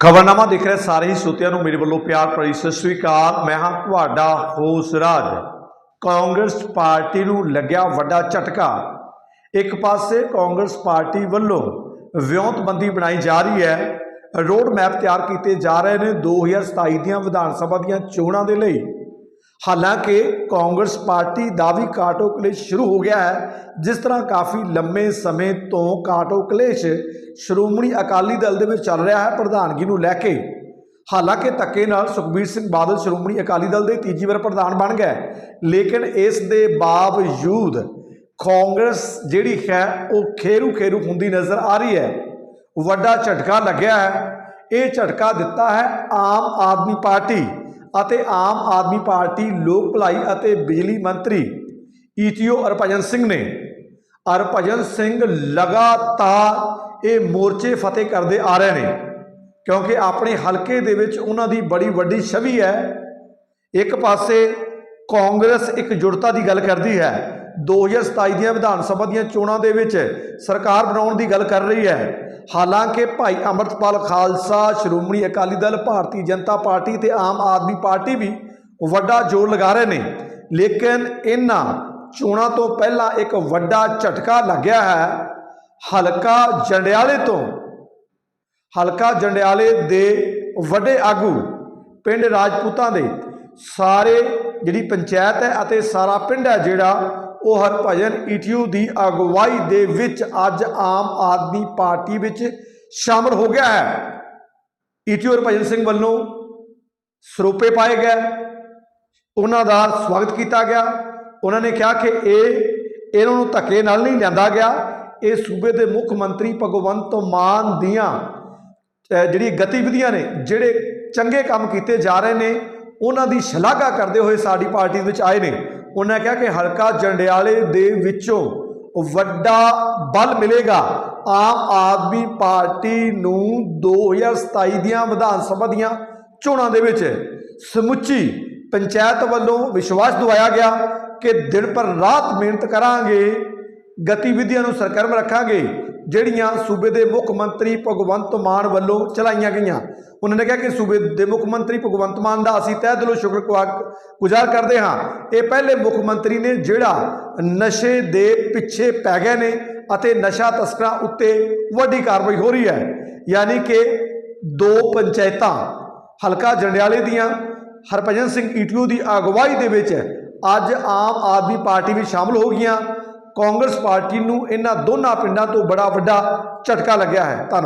ਖਬਰਨਾਮਾ ਦੇਖ ਰਹੇ ਸਾਰੇ ਹੀ ਸੋਤਿਆਂ ਨੂੰ ਮੇਰੇ ਵੱਲੋਂ ਪਿਆਰ ਭਰੀ ਸਤਿ ਸ੍ਰੀ ਅਕਾਲ। ਮੈਂ ਹਾਂ ਤੁਹਾਡਾ ਹੋਸ ਰਾਜ। ਕਾਂਗਰਸ ਪਾਰਟੀ ਨੂੰ ਲੱਗਿਆ ਵੱਡਾ ਝਟਕਾ। ਇੱਕ ਪਾਸੇ ਕਾਂਗਰਸ ਪਾਰਟੀ ਵੱਲੋਂ ਵਿਉਂਤਬੰਦੀ ਬਣਾਈ ਜਾ ਰਹੀ ਹੈ। ਰੋਡ ਮੈਪ ਤਿਆਰ ਕੀਤੇ ਜਾ ਰਹੇ ਨੇ। 2027 ਦੀਆਂ ਵਿਧਾਨ ਸਭਾ ਦੀਆਂ ਚੋਣਾਂ ਦੇ ਲਈ ਹਾਲਾਂਕਿ ਕਾਂਗਰਸ ਪਾਰਟੀ ਦਾ ਵੀ ਕਾਟੋ ਕਲੇਸ਼ ਸ਼ੁਰੂ ਹੋ ਗਿਆ ਹੈ, ਜਿਸ ਤਰ੍ਹਾਂ ਕਾਫੀ ਲੰਮੇ ਸਮੇਂ ਤੋਂ ਕਾਟੋ ਕਲੇਸ਼ ਸ਼੍ਰੋਮਣੀ ਅਕਾਲੀ ਦਲ ਦੇ ਵਿੱਚ ਚੱਲ ਰਿਹਾ ਹੈ ਪ੍ਰਧਾਨਗੀ ਨੂੰ ਲੈ ਕੇ। ਹਾਲਾਂਕਿ ਧੱਕੇ ਨਾਲ ਸੁਖਬੀਰ ਸਿੰਘ ਬਾਦਲ ਸ਼੍ਰੋਮਣੀ ਅਕਾਲੀ ਦਲ ਦੇ ਤੀਜੀ ਵਾਰ ਪ੍ਰਧਾਨ ਬਣ ਗਏ, ਲੇਕਿਨ ਇਸ ਦੇ ਬਾਵਜੂਦ ਕਾਂਗਰਸ ਜਿਹੜੀ ਹੈ ਉਹ ਖੇਰੂ ਖੇਰੂ ਹੁੰਦੀ ਨਜ਼ਰ ਆ ਰਹੀ ਹੈ। ਵੱਡਾ ਝਟਕਾ ਲੱਗਿਆ ਹੈ। ਇਹ ਝਟਕਾ ਦਿੱਤਾ ਹੈ ਆਮ ਆਦਮੀ ਪਾਰਟੀ ਅਤੇ ਆਮ ਆਦਮੀ ਪਾਰਟੀ, ਲੋਕ ਭਲਾਈ ਅਤੇ ਬਿਜਲੀ ਮੰਤਰੀ ਈਟੀਓ ਹਰਭਜਨ ਸਿੰਘ ਨੇ, ਹਰਭਜਨ ਸਿੰਘ ਲਗਾਤਾਰ ਇਹ ਮੋਰਚੇ ਫਤਿਹ ਕਰਦੇ ਆ ਰਹੇ ਨੇ, ਕਿਉਂਕਿ ਆਪਣੇ ਹਲਕੇ ਦੇ ਵਿੱਚ ਉਹਨਾਂ ਦੀ ਬੜੀ ਵੱਡੀ ਛਵੀ ਹੈ। ਇੱਕ ਪਾਸੇ ਕਾਂਗਰਸ ਇੱਕ ਜੁੜਤਾ ਦੀ ਗੱਲ ਕਰਦੀ ਹੈ 2027 ਦੀਆਂ ਵਿਧਾਨ ਸਭਾ ਦੀਆਂ ਚੋਣਾਂ ਦੇ ਵਿੱਚ ਸਰਕਾਰ ਬਣਾਉਣ ਦੀ ਗੱਲ ਕਰ ਰਹੀ ਹੈ। ਹਾਲਾਂਕਿ ਭਾਈ ਅੰਮ੍ਰਿਤਪਾਲ ਖਾਲਸਾ, ਸ਼੍ਰੋਮਣੀ ਅਕਾਲੀ ਦਲ, ਭਾਰਤੀ ਜਨਤਾ ਪਾਰਟੀ ਤੇ ਆਮ ਆਦਮੀ ਪਾਰਟੀ ਵੀ ਵੱਡਾ ਜ਼ੋਰ ਲਗਾ ਰਹੇ ਨੇ। ਲੇਕਿਨ ਇਹਨਾਂ ਚੋਣਾਂ ਤੋਂ ਪਹਿਲਾਂ ਇੱਕ ਵੱਡਾ ਝਟਕਾ ਲੱਗਿਆ ਹੈ। ਹਲਕਾ ਜੰਡਿਆਲੇ ਤੋਂ। ਹਲਕਾ ਜੰਡਿਆਲੇ ਦੇ ਵੱਡੇ ਆਗੂ ਪਿੰਡ ਰਾਜਪੂਤਾਂ ਦੇ ਸਾਰੇ ਜਿਹੜੀ ਪੰਚਾਇਤ ਹੈ ਅਤੇ ਸਾਰਾ ਪਿੰਡ ਹੈ ਜਿਹੜਾ ਉਹ ਹਰਭਜਨ ਈਟੀਯੂ ਦੀ ਅਗਵਾਈ ਦੇ ਵਿੱਚ ਅੱਜ ਆਮ ਆਦਮੀ ਪਾਰਟੀ ਵਿੱਚ ਸ਼ਾਮਲ ਹੋ ਗਿਆ ਹੈ। ਈਟੀਯੂ ਹਰਭਜਨ ਸਿੰਘ ਵੱਲੋਂ ਸਰੋਪੇ ਪਾਏ ਗਏ। ਉਹਨਾਂ ਦਾ ਸਵਾਗਤ ਕੀਤਾ ਗਿਆ। ਉਹਨਾਂ ਨੇ ਕਿਹਾ ਕਿ ਇਹ, ਇਹਨਾਂ ਨੂੰ ਧੱਕੇ ਨਾਲ ਨਹੀਂ ਲਿਆਂਦਾ ਗਿਆ। ਇਹ ਸੂਬੇ ਦੇ ਮੁੱਖ ਮੰਤਰੀ ਭਗਵੰਤ ਮਾਨ ਦੀਆਂ ਜਿਹੜੀ ਗਤੀਵਿਧੀਆਂ ਨੇ, ਜਿਹੜੇ ਚੰਗੇ ਕੰਮ ਕੀਤੇ ਜਾ ਰਹੇ ਨੇ, ਉਹਨਾਂ ਦੀ ਸ਼ਲਾਘਾ ਕਰਦੇ ਹੋਏ ਸਾਡੀ ਪਾਰਟੀ ਵਿੱਚ ਆਏ ਨੇ। ਉਹਨਾਂ ਕਿਹਾ ਕਿ ਹਲਕਾ ਜੰਡਿਆਲੇ ਦੇ ਵਿੱਚੋਂ ਵੱਡਾ ਬਲ ਮਿਲੇਗਾ। ਆਮ ਆਦਮੀ ਪਾਰਟੀ ਨੂੰ 2027 ਦੀਆਂ ਵਿਧਾਨ ਸਭਾ ਦੀਆਂ ਚੋਣਾਂ ਦੇ ਵਿੱਚ ਸਮੁੱਚੀ ਪੰਚਾਇਤ ਵੱਲੋਂ ਵਿਸ਼ਵਾਸ ਦਿਵਾਇਆ ਗਿਆ ਕਿ ਦਿਨ ਪਰ ਰਾਤ ਮਿਹਨਤ ਕਰਾਂਗੇ। ਗਤੀਵਿਧੀਆਂ ਨੂੰ ਸਰਗਰਮ ਰੱਖਾਂਗੇ, ਜਿਹੜੀਆਂ ਸੂਬੇ ਦੇ ਮੁੱਖ ਮੰਤਰੀ ਭਗਵੰਤ ਮਾਨ ਵੱਲੋਂ ਚਲਾਈਆਂ ਗਈਆਂ। ਉਹਨਾਂ ਨੇ ਕਿਹਾ ਕਿ ਸੂਬੇ ਦੇ ਮੁੱਖ ਮੰਤਰੀ ਭਗਵੰਤ ਮਾਨ ਦਾ ਅਸੀਂ ਤਹਿ ਦਿਲੋਂ ਸ਼ੁਕਰ ਗੁਜ਼ਾਰ ਕਰਦੇ ਹਾਂ। ਇਹ ਪਹਿਲੇ ਮੁੱਖ ਮੰਤਰੀ ਨੇ ਜਿਹੜਾ ਨਸ਼ੇ ਦੇ ਪਿੱਛੇ ਪੈ ਗਏ ਨੇ ਅਤੇ ਨਸ਼ਾ ਤਸਕਰਾਂ ਉੱਤੇ ਵੱਡੀ ਕਾਰਵਾਈ ਹੋ ਰਹੀ ਹੈ। ਯਾਨੀ ਕਿ ਦੋ ਪੰਚਾਇਤਾਂ, ਹਲਕਾ ਜੰਡਿਆਲੇ ਦੀਆਂ, ਹਰਭਜਨ ਸਿੰਘ ਈਟੀਓ ਦੀ ਅਗਵਾਈ ਦੇ ਵਿੱਚ ਅੱਜ ਆਮ ਆਦਮੀ ਪਾਰਟੀ ਵਿੱਚ ਸ਼ਾਮਲ ਹੋ ਗਈਆਂ। ਕਾਂਗਰਸ ਪਾਰਟੀ ਨੂੰ ਇਹਨਾਂ ਦੋਨਾਂ ਪਿੰਡਾਂ ਤੋਂ ਬੜਾ ਵੱਡਾ ਝਟਕਾ ਲੱਗਿਆ ਹੈ। ਧੰਨਵਾਦ।